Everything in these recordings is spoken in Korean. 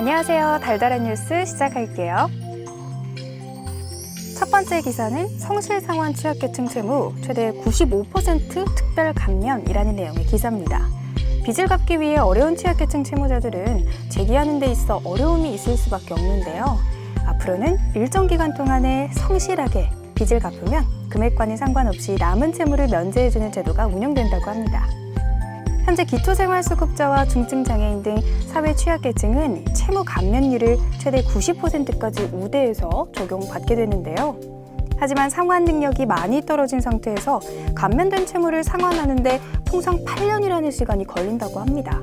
안녕하세요. 달달한 뉴스 시작할게요. 첫 번째 기사는 성실상환 취약계층 채무 최대 95% 특별 감면이라는 내용의 기사입니다. 빚을 갚기 위해 어려운 취약계층 채무자들은 제기하는 데 있어 어려움이 있을 수밖에 없는데요. 앞으로는 일정 기간 동안에 성실하게 빚을 갚으면 금액과는 상관없이 남은 채무를 면제해주는 제도가 운영된다고 합니다. 현재 기초생활수급자와 중증장애인 등 사회 취약계층은 채무 감면율을 최대 90%까지 우대해서 적용받게 되는데요. 하지만 상환 능력이 많이 떨어진 상태에서 감면된 채무를 상환하는데 통상 8년이라는 시간이 걸린다고 합니다.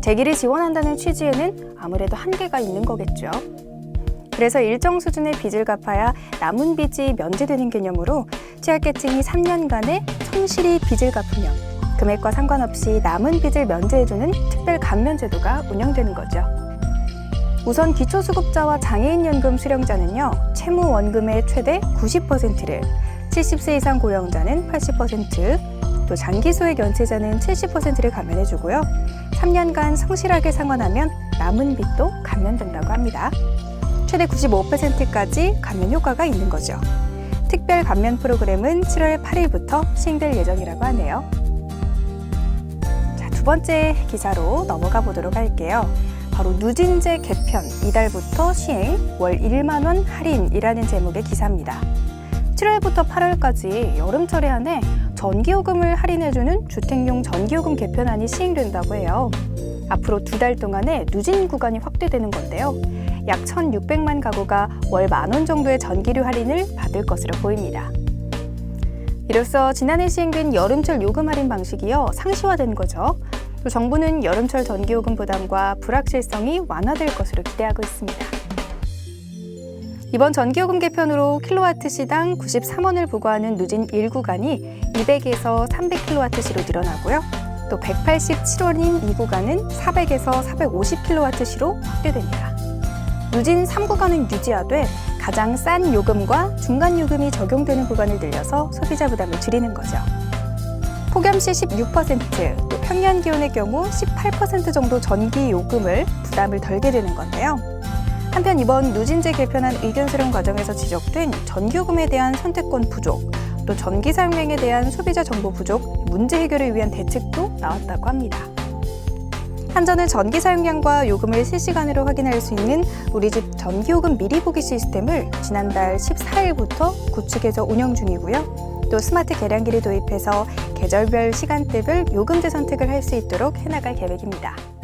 재기를 지원한다는 취지에는 아무래도 한계가 있는 거겠죠. 그래서 일정 수준의 빚을 갚아야 남은 빚이 면제되는 개념으로 취약계층이 3년간의 성실히 빚을 갚으면 금액과 상관없이 남은 빚을 면제해주는 특별 감면 제도가 운영되는 거죠. 우선 기초수급자와 장애인연금 수령자는요, 채무 원금의 최대 90%를, 70세 이상 고령자는 80%, 또 장기소액 연체자는 70%를 감면해주고요. 3년간 성실하게 상환하면 남은 빚도 감면된다고 합니다. 최대 95%까지 감면 효과가 있는 거죠. 특별 감면 프로그램은 7월 8일부터 시행될 예정이라고 하네요. 번째 기사로 넘어가 보도록 할게요. 바로 누진제 개편 이달부터 시행 월 1만 원 할인이라는 제목의 기사입니다. 7월부터 8월까지 여름철에 한해 전기요금을 할인해주는 주택용 전기요금 개편안이 시행된다고 해요. 앞으로 두 달 동안에 누진 구간이 확대되는 건데요. 약 1,600만 가구가 월 만 원 정도의 전기료 할인을 받을 것으로 보입니다. 이로써 지난해 시행된 여름철 요금 할인 방식이요 상시화된 거죠. 또 정부는 여름철 전기요금 부담과 불확실성이 완화될 것으로 기대하고 있습니다. 이번 전기요금 개편으로 킬로와트 시당 93원을 부과하는 누진 1구간이 200에서 300킬로와트시로 늘어나고요. 또 187원인 2구간은 400에서 450킬로와트시로 확대됩니다. 누진 3구간은 유지하되 가장 싼 요금과 중간 요금이 적용되는 구간을 늘려서 소비자 부담을 줄이는 거죠. 폭염시 16%, 또 평년 기온의 경우 18% 정도 전기 요금을 부담을 덜게 되는 건데요. 한편 이번 누진제 개편안 의견 수렴 과정에서 지적된 전기요금에 대한 선택권 부족, 또 전기 사용량에 대한 소비자 정보 부족, 문제 해결을 위한 대책도 나왔다고 합니다. 한전은 전기 사용량과 요금을 실시간으로 확인할 수 있는 우리 집 전기요금 미리 보기 시스템을 지난달 14일부터 구축해서 운영 중이고요. 또 스마트 계량기를 도입해서 계절별 시간대별 요금제 선택을 할 수 있도록 해나갈 계획입니다.